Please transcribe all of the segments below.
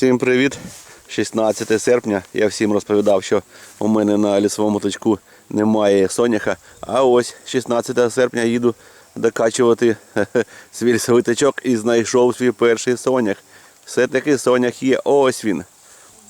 Всім привіт! 16 серпня. Я всім розповідав, що у мене на лісовому точку немає соняха. А ось 16 серпня їду докачувати свій лісовий точок і знайшов свій перший сонях. Все-таки сонях є. Ось він.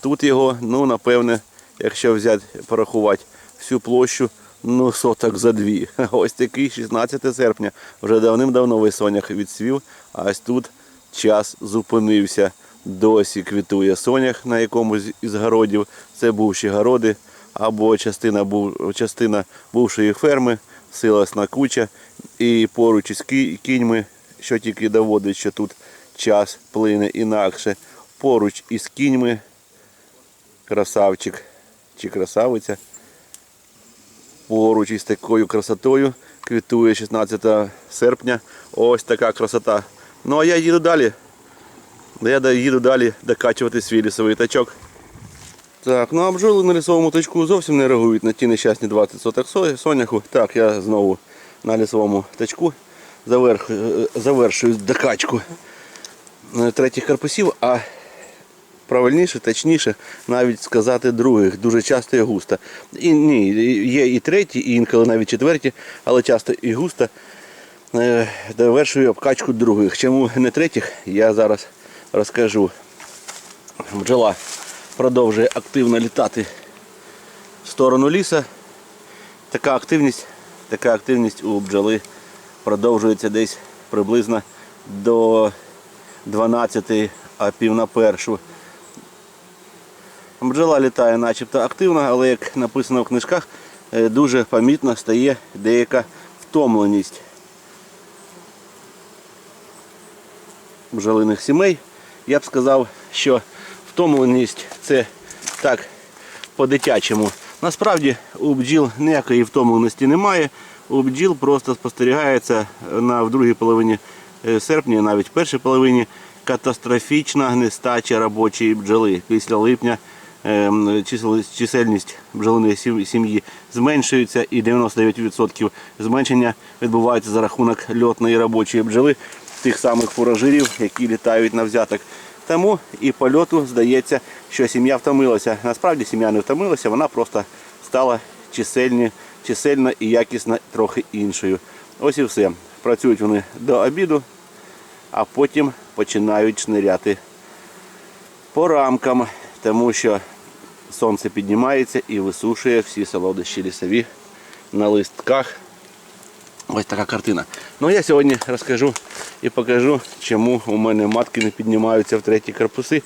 Тут його, ну напевне, якщо взяти, порахувати всю площу, ну соток за дві. Ось такий 16 серпня. Вже давним-давно весь сонях відсвів, а ось тут час зупинився. Досі квітує сонях на якомусь із городів. Це бувші городи або частина, був, частина бувшої ферми, силосна куча. І поруч із кіньми, що тільки доводить, що тут час плине інакше. Поруч із кіньми красавчик чи красавиця. Поруч із такою красотою квітує 16 серпня. Ось така красота. Ну а я їду далі. Я да- їду далі докачувати свій лісовий тачок. Так, ну а бджоли на лісовому точку зовсім не реагують на ті нещасні 20 соток соняху. Так, я знову на лісовому точку заверх, е, завершую докачку е, третіх корпусів, а правильніше, точніше, навіть сказати других, дуже часто і густо. І ні, є і треті, і інколи навіть четверті, але часто і густо е, довершую обкачку других. Чому не третіх, я зараз розкажу. Бджола продовжує активно літати в сторону ліса. Така активність, така активність у бджоли продовжується десь приблизно до 12, а пів на першу. Бджола літає начебто активно, але як написано в книжках, е, дуже помітно стає деяка втомленість бджолиних сімей. Я б сказав, що втомленість це так по-дитячому. Насправді у бджіл ніякої втомленості немає. У бджіл просто спостерігається на в другій половині е, серпня, навіть в першій половині, катастрофічна нестача робочої бджоли. Після липня ем, чисельність бджолиної сім'ї зменшується і 99% зменшення відбувається за рахунок льотної робочої бджоли, тих самих фуражирів, які літають на взяток. Тому і польоту здається, що сім'я втомилася. Насправді сім'я не втомилася, вона просто стала чисельні, чисельно і якісно трохи іншою. Ось і все. Працюють вони до обіду, а потім починають шниряти по рамкам, тому що сонце піднімається і висушує всі солодощі лісові на листках. Ось така картина. Ну я сьогодні розкажу і покажу, чому у мене матки не піднімаються в треті корпуси.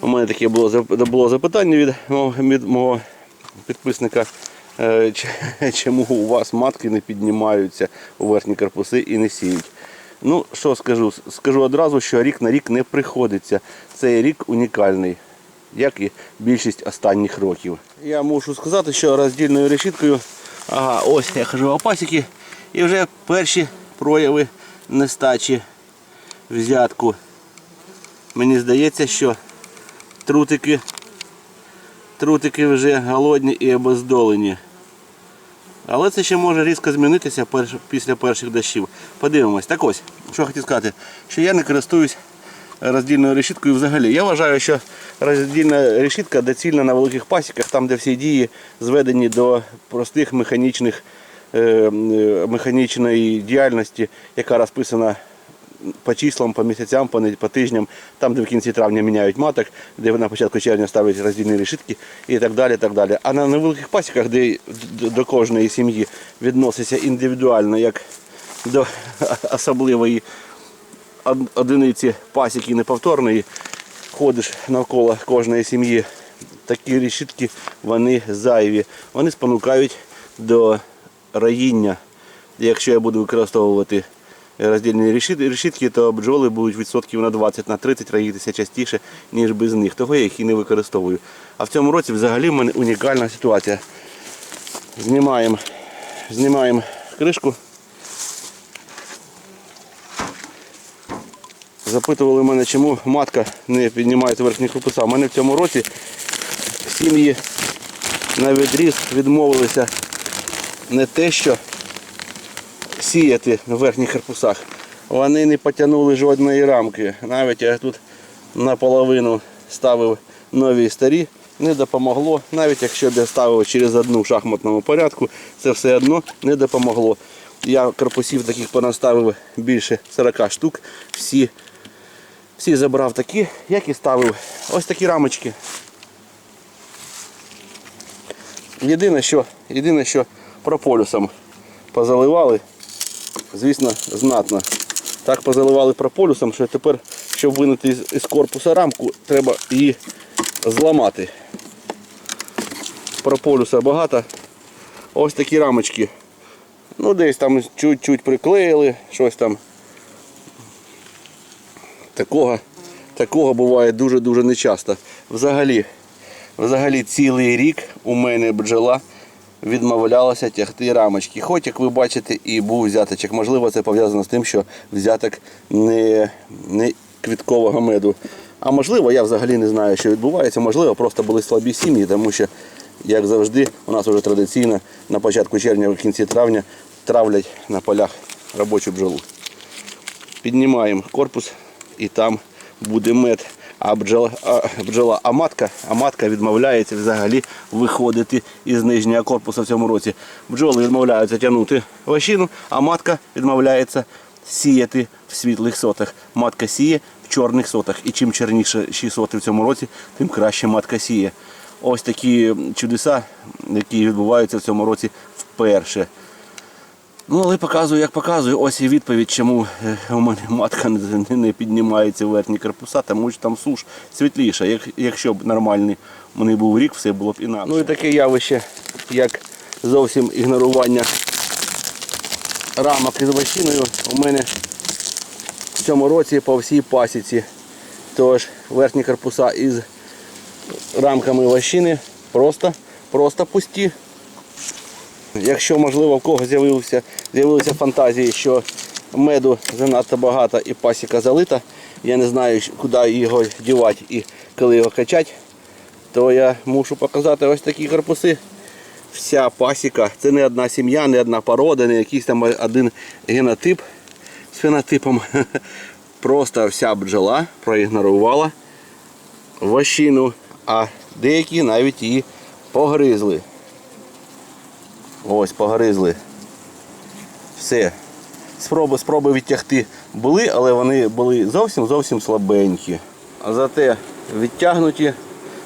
У мене таке було, було запитання від від мого підписника, е, чому у вас матки не піднімаються у верхні корпуси і не сіють. Ну, що скажу? Скажу одразу, що рік на рік не приходиться. Цей рік унікальний, як і більшість останніх років. Я мушу сказати, що роздільною решіткою, ага, ось я хожу в опасіки, і вже перші прояви нестачі взятку. Мені здається, що трутики, трутики вже голодні і обездолені. Але це ще може різко змінитися після перших дощів. Подивимось. Так ось, що хотів сказати, що я не користуюсь роздільною решіткою взагалі. Я вважаю, що роздільна решітка доцільна на великих пасіках, там де всі дії зведені до простих механічних, механічної діяльності, яка розписана по числам, по місяцям, по тижням, там, де в кінці травня міняють маток, де на початку червня ставлять роздільні решітки і так далі. так далі. А на невеликих пасіках, де до кожної сім'ї відноситься індивідуально, як до особливої одиниці пасіки неповторної, ходиш навколо кожної сім'ї, такі решітки вони зайві. Вони спонукають до роїння. Якщо я буду використовувати роздільні решітки, то бджоли будуть відсотків на 20 на 30 роїтися частіше, ніж без них. Того я їх і не використовую. А в цьому році взагалі в мене унікальна ситуація. Знімаємо, знімаємо кришку. Запитували мене, чому матка не піднімається верхні корпуса. У мене в цьому році сім'ї на відріз відмовилися не те, що сіяти на верхніх корпусах. Вони не потягнули жодної рамки. Навіть я тут наполовину ставив нові і старі, не допомогло. Навіть якщо б я ставив через одну в шахматному порядку, це все одно не допомогло. Я корпусів таких понаставив більше 40 штук. Всі, всі забрав такі, як і ставив. Ось такі рамочки. Єдине, що, єдине, що прополюсом позаливали, звісно, знатно. Так позаливали прополюсом, що тепер, щоб винути із, корпуса рамку, треба її зламати. Прополюса багато. Ось такі рамочки. Ну, десь там чуть-чуть приклеїли, щось там. Такого, такого буває дуже-дуже нечасто. Взагалі, взагалі цілий рік у мене бджола відмовлялася тягти рамочки. Хоч, як ви бачите, і був взяточок. Можливо, це пов'язано з тим, що взяток не, не квіткового меду. А можливо, я взагалі не знаю, що відбувається. Можливо, просто були слабі сім'ї, тому що, як завжди, у нас вже традиційно на початку червня, в кінці травня травлять на полях робочу бджолу. Піднімаємо корпус і там буде мед. А бджола, а, бджола, а матка, а матка відмовляється взагалі виходити із нижнього корпусу в цьому році. Бджоли відмовляються тягнути вощину, а матка відмовляється сіяти в світлих сотах. Матка сіє в чорних сотах. І чим чорніші соти в цьому році, тим краще матка сіє. Ось такі чудеса, які відбуваються в цьому році вперше. Ну, але показую, як показую. Ось і відповідь, чому е, у мене матка не, піднімається в верхні корпуса, тому що там суш світліша. Як, якщо б нормальний мене був рік, все було б інакше. Ну і таке явище, як зовсім ігнорування рамок із вощиною у мене в цьому році по всій пасіці. Тож верхні корпуса із рамками вощини просто, просто пусті. Якщо, можливо, в кого з'явилися, з'явилися фантазії, що меду занадто багато і пасіка залита, я не знаю, куди його дівати і коли його качати, то я мушу показати ось такі корпуси. Вся пасіка, це не одна сім'я, не одна порода, не якийсь там один генотип з фенотипом. Просто вся бджола проігнорувала вощину, а деякі навіть її погризли. Ось, погризли. Все. Спроби, спроби відтягти були, але вони були зовсім зовсім слабенькі. А зате відтягнуті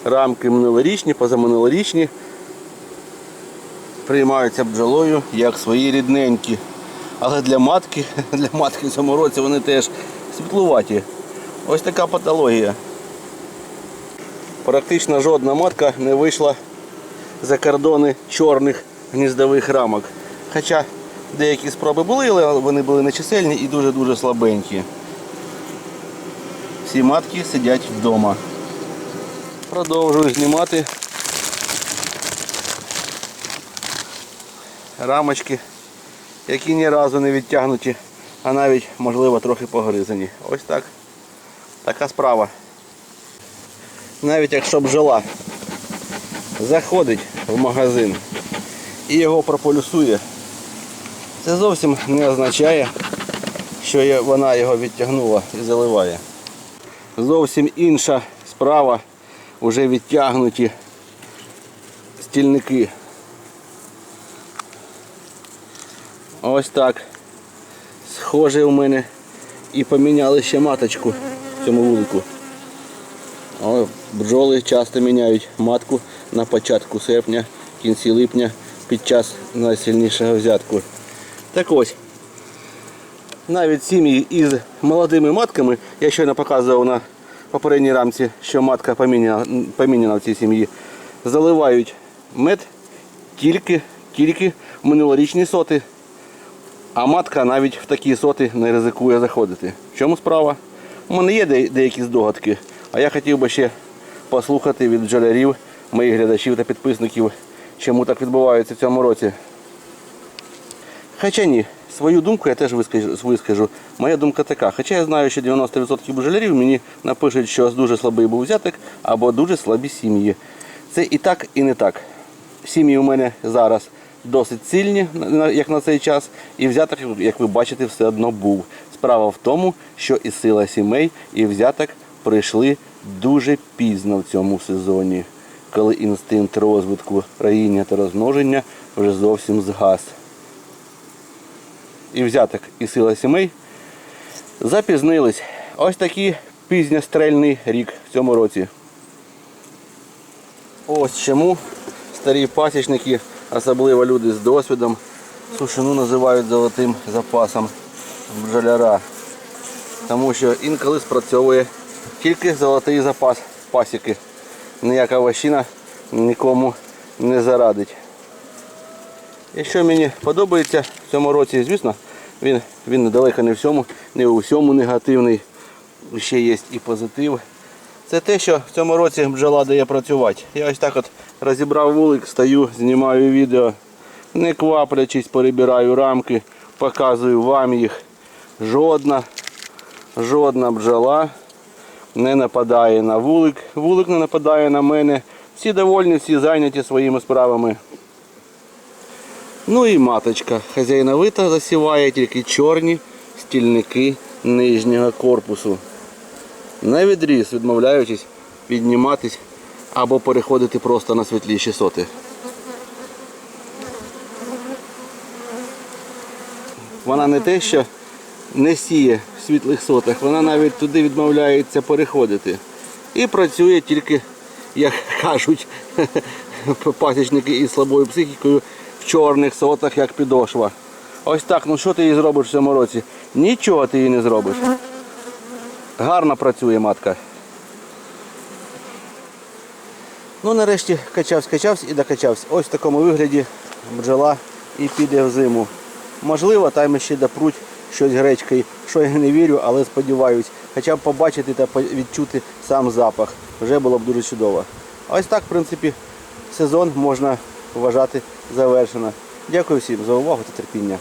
рамки минулорічні, позаминулорічні приймаються бджолою як свої рідненькі. Але для матки, для матки в цьому році вони теж світлуваті. Ось така патологія. Практично жодна матка не вийшла за кордони чорних гніздових рамок. Хоча деякі спроби були, але вони були нечисельні і дуже-дуже слабенькі. Всі матки сидять вдома. Продовжую знімати рамочки, які ні разу не відтягнуті, а навіть, можливо, трохи погризані. Ось так. Така справа. Навіть якщо бджола заходить в магазин і його прополюсує, це зовсім не означає, що вона його відтягнула і заливає. Зовсім інша справа вже відтягнуті стільники. Ось так. Схоже у мене і поміняли ще маточку в цьому вулику. Бджоли часто міняють матку на початку серпня, кінці липня під час найсильнішого взятку. Так ось, навіть сім'ї із молодими матками, я щойно показував на попередній рамці, що матка поміняна, поміняна в цій сім'ї, заливають мед тільки, тільки минулорічні соти. А матка навіть в такі соти не ризикує заходити. В чому справа? У мене є деякі здогадки, а я хотів би ще послухати від бджолярів, моїх глядачів та підписників, чому так відбувається в цьому році. Хоча ні, свою думку я теж вискажу. Моя думка така. Хоча я знаю, що 90% бджолярів мені напишуть, що дуже слабий був взяток або дуже слабі сім'ї. Це і так, і не так. Сім'ї у мене зараз досить сильні, як на цей час, і взяток, як ви бачите, все одно був. Справа в тому, що і сила сімей, і взяток прийшли дуже пізно в цьому сезоні, коли інстинкт розвитку, роїння та розмноження вже зовсім згас. І взяток і сила сімей запізнились. Ось такий пізньострельний рік в цьому році. Ось чому старі пасічники, особливо люди з досвідом, сушину називають золотим запасом бджоляра. Тому що інколи спрацьовує тільки золотий запас пасіки. Ніяка ващина нікому не зарадить. Якщо мені подобається в цьому році, звісно, він, він далеко не всьому, не у всьому негативний. Ще є і позитив. Це те, що в цьому році бджола дає працювати. Я ось так от розібрав вулик, стою, знімаю відео, не кваплячись, перебираю рамки, показую вам їх. Жодна, жодна бджола не нападає на вулик, вулик не нападає на мене. Всі довольні, всі зайняті своїми справами. Ну і маточка. Хазяйновита засіває тільки чорні стільники нижнього корпусу. На відріз, відмовляючись підніматись або переходити просто на світліші соти. Вона не те, що не сіє в світлих сотах, вона навіть туди відмовляється переходити. І працює тільки, як кажуть, пасічники із слабою психікою в чорних сотах, як підошва. Ось так, ну що ти їй зробиш в цьому році? Нічого ти їй не зробиш. Гарно працює матка. Ну, нарешті качався, качався і докачався. Ось в такому вигляді бджола і піде в зиму. Можливо, там ще допруть щось гречкою, що я не вірю, але сподіваюсь. Хоча б побачити та відчути сам запах. Вже було б дуже чудово. Ось так, в принципі, сезон можна вважати завершено. Дякую всім за увагу та терпіння.